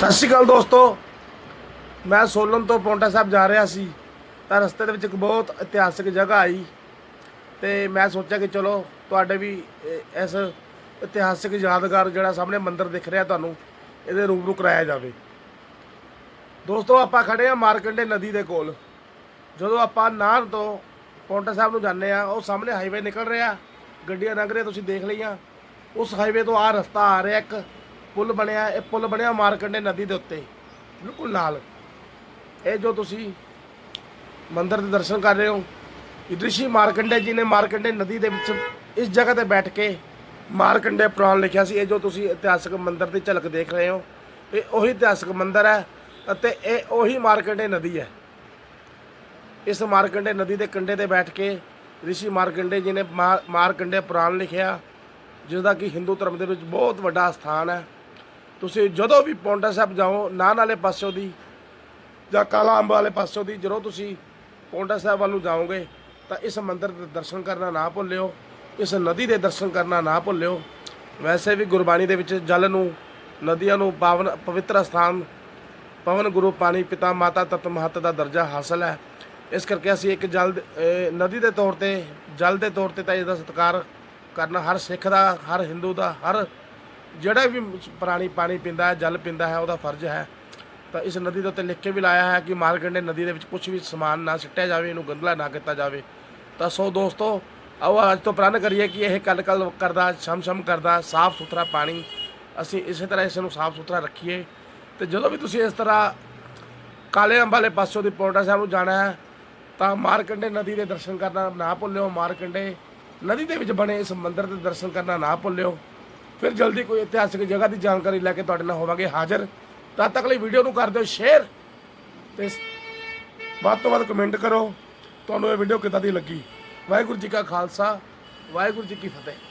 ਸਤਿ ਸ਼੍ਰੀ ਅਕਾਲ ਦੋਸਤੋ। ਮੈਂ ਸੋਲਨ ਤੋਂ ਪੌਂਟਾ ਸਾਹਿਬ ਜਾ ਰਿਹਾ ਸੀ, ਤਾਂ ਰਸਤੇ ਦੇ ਵਿੱਚ ਇੱਕ ਬਹੁਤ ਇਤਿਹਾਸਿਕ ਜਗ੍ਹਾ ਆਈ ਤੇ ਮੈਂ ਸੋਚਿਆ ਕਿ ਚਲੋ ਤੁਹਾਡੇ ਵੀ ਇਸ ਇਤਿਹਾਸਿਕ ਯਾਦਗਾਰ ਜਿਹੜਾ ਸਾਹਮਣੇ ਮੰਦਿਰ ਦਿਖ ਰਿਹਾ ਤੁਹਾਨੂੰ, ਇਹਦੇ ਰੂਬਰੂ ਕਰਾਇਆ ਜਾਵੇ। ਦੋਸਤੋ, ਆਪਾਂ ਖੜੇ ਆ ਮਾਰਕੰਡੇ ਨਦੀ ਦੇ ਕੋਲ। ਜਦੋਂ ਆਪਾਂ ਨਾਹਰ ਤੋਂ ਪੌਂਟਾ ਸਾਹਿਬ ਨੂੰ ਜਾਂਦੇ ਆ ਉਹ ਸਾਹਮਣੇ ਹਾਈਵੇ ਨਿਕਲ ਰਿਹਾ। ਗੱਡੀਆਂ ਲੰਘ ਰਹੀਆਂ, ਤੁਸੀਂ ਦੇਖ ਲਈਆਂ। ਉਸ ਹਾਈਵੇ ਤੋਂ ਆ ਰਸਤਾ ਆ ਰਿਹਾ ਇੱਕ। ਪੁਲ ਬਣਿਆ, ਇਹ ਪੁਲ ਬਣਿਆ ਮਾਰਕੰਡੇ ਨਦੀ ਦੇ ਉੱਤੇ। ਬਿਲਕੁਲ ਨਾਲ। ਇਹ ਜੋ ਤੁਸੀਂ ਮੰਦਿਰ ਦੇ ਦਰਸ਼ਨ ਕਰ ਰਹੇ ਹੋ ਰਿਸ਼ੀ ਮਾਰਕੰਡੇ ਜੀ ਨੇ ਮਾਰਕੰਡੇ ਨਦੀ ਦੇ ਵਿੱਚ ਇਸ ਜਗ੍ਹਾ ਤੇ ਬੈਠ ਕੇ ਮਾਰਕੰਡੇ ਪੁਰਾਣ ਲਿਖਿਆ ਸੀ। ਇਹ ਜੋ ਤੁਸੀਂ ਇਤਿਹਾਸਕ ਮੰਦਿਰ ਦੀ ਝਲਕ ਦੇਖ ਰਹੇ ਹੋ, ਇਹ ਉਹੀ ਇਤਿਹਾਸਕ ਮੰਦਿਰ ਹੈ ਅਤੇ ਇਹ ਉਹੀ ਮਾਰਕੰਡੇ ਨਦੀ ਹੈ। ਇਸ ਮਾਰਕੰਡੇ ਨਦੀ ਦੇ ਕੰਢੇ ਤੇ ਬੈਠ ਕੇ ਰਿਸ਼ੀ ਮਾਰਕੰਡੇ ਜੀ ਨੇ ਮਾ- ਮਾਰਕੰਡੇ ਪੁਰਾਣ ਲਿਖਿਆ ਜਿਸ ਦਾ ਕਿ ਹਿੰਦੂ ਧਰਮ ਦੇ ਵਿੱਚ ਬਹੁਤ ਵੱਡਾ ਸਥਾਨ ਹੈ। ਤੁਸੀਂ ਜਦੋਂ ਵੀ ਪੌਂਟਾ ਸਾਹਿਬ ਜਾਓ, ਨਾਨ ਵਾਲੇ ਪਾਸੋਂ ਦੀ ਜਾਂ ਕਾਲਾ ਅੰਬ ਵਾਲੇ ਪਾਸੋਂ ਦੀ, ਜਦੋਂ ਤੁਸੀਂ ਪੌਂਟਾ ਸਾਹਿਬ ਵੱਲ ਨੂੰ ਜਾਓਗੇ, ਤਾਂ ਇਸ ਮੰਦਿਰ ਦੇ ਦਰਸ਼ਨ ਕਰਨਾ ਨਾ ਭੁੱਲਿਓ, ਇਸ ਨਦੀ ਦੇ ਦਰਸ਼ਨ ਕਰਨਾ ਨਾ ਭੁੱਲਿਓ। ਵੈਸੇ ਵੀ ਗੁਰਬਾਣੀ ਦੇ ਵਿੱਚ ਜਲ ਨੂੰ, ਨਦੀਆਂ ਨੂੰ ਪਾਵਨ, ਪਵਿੱਤਰ ਸਥਾਨ, ਪਵਨ ਗੁਰੂ, ਪਾਣੀ ਪਿਤਾ, ਮਾਤਾ, ਤਤ, ਮਹਤ ਦਾ ਦਰਜਾ ਹਾਸਲ ਹੈ। ਇਸ ਕਰਕੇ ਅਸੀਂ ਇੱਕ ਜਲ ਨਦੀ ਦੇ ਤੌਰ ਤੇ, ਜਲ ਦੇ ਤੌਰ ਤੇ ਤਾਂ ਇਹਦਾ ਸਤਿਕਾਰ ਕਰਨਾ ਹਰ ਸਿੱਖ ਦਾ, ਹਰ ਹਿੰਦੂ ਦਾ, ਹਰ ਜਿਹੜਾ ਵੀ ਪ੍ਰਾਣੀ ਪਾਣੀ ਪੀਂਦਾ ਹੈ, ਜਲ ਪੀਂਦਾ ਹੈ, ਉਹਦਾ ਫਰਜ਼ ਹੈ। ਤਾਂ ਇਸ ਨਦੀ ਦੇ ਉੱਤੇ ਲਿਖ ਕੇ ਵੀ ਲਾਇਆ ਹੈ ਕਿ ਮਾਰਕੰਡੇ ਨਦੀ ਦੇ ਵਿੱਚ ਕੁਝ ਵੀ ਸਮਾਨ ਨਾ ਸਿੱਟਿਆ ਜਾਵੇ, ਇਹਨੂੰ ਗੰਦਲਾ ਨਾ ਕੀਤਾ ਜਾਵੇ। ਤਾਂ ਸੋ ਦੋਸਤੋ, ਆਓ ਅੱਜ ਤੋਂ ਪ੍ਰਣ ਕਰੀਏ ਕਿ ਇਹ ਕੱਲ ਕੱਲ ਕਰਦਾ, ਸ਼ਮ ਸ਼ਮ ਕਰਦਾ, ਸਾਫ਼ ਸੁਥਰਾ ਪਾਣੀ। ਅਸੀਂ ਇਸੇ ਤਰ੍ਹਾਂ ਇਸ ਨੂੰ ਸਾਫ਼ ਸੁਥਰਾ ਰੱਖੀਏ। ਤੇ ਜਦੋਂ ਵੀ ਤੁਸੀਂ ਇਸ ਤਰ੍ਹਾਂ ਕਾਲੇ ਅੰਬ ਵਾਲੇ ਪਾਸੋਂ ਦੀ ਪੌਂਟਾ ਸਾਹਿਬ ਨੂੰ ਜਾਣਾ ਹੈ, ਤਾਂ ਮਾਰਕੰਡੇ ਨਦੀ ਦੇ ਦਰਸ਼ਨ ਕਰਨਾ ਨਾ ਭੁੱਲਿਓ। ਮਾਰਕੰਡੇ ਨਦੀ ਦੇ ਵਿੱਚ ਬਣੇ ਇਸ ਮੰਦਿਰ ਦੇ ਦਰਸ਼ਨ ਕਰਨਾ ਨਾ ਭੁੱਲਿਓ। ਫਿਰ ਜਲਦੀ ਕੋਈ ਇਤਿਹਾਸਿਕ ਜਗ੍ਹਾ ਦੀ ਜਾਣਕਾਰੀ ਲੈ ਕੇ ਤੁਹਾਡੇ ਨਾਲ ਹੋਵਾਂਗੇ ਹਾਜ਼ਰ। ਤਦ ਤੱਕ ਲਈ ਵੀਡੀਓ ਨੂੰ ਕਰ ਦਿਓ ਸ਼ੇਅਰ ਤੇ ਵੱਧ ਤੋਂ ਵੱਧ ਕਮੈਂਟ ਕਰੋ। ਤੁਹਾਨੂੰ ਇਹ ਵੀਡੀਓ ਕਿੱਦਾਂ ਦੀ ਲੱਗੀ? ਵਾਹਿਗੁਰੂ ਜੀ ਕਾ ਖਾਲਸਾ, ਵਾਹਿਗੁਰੂ ਜੀ ਕੀ ਫਤਿਹ।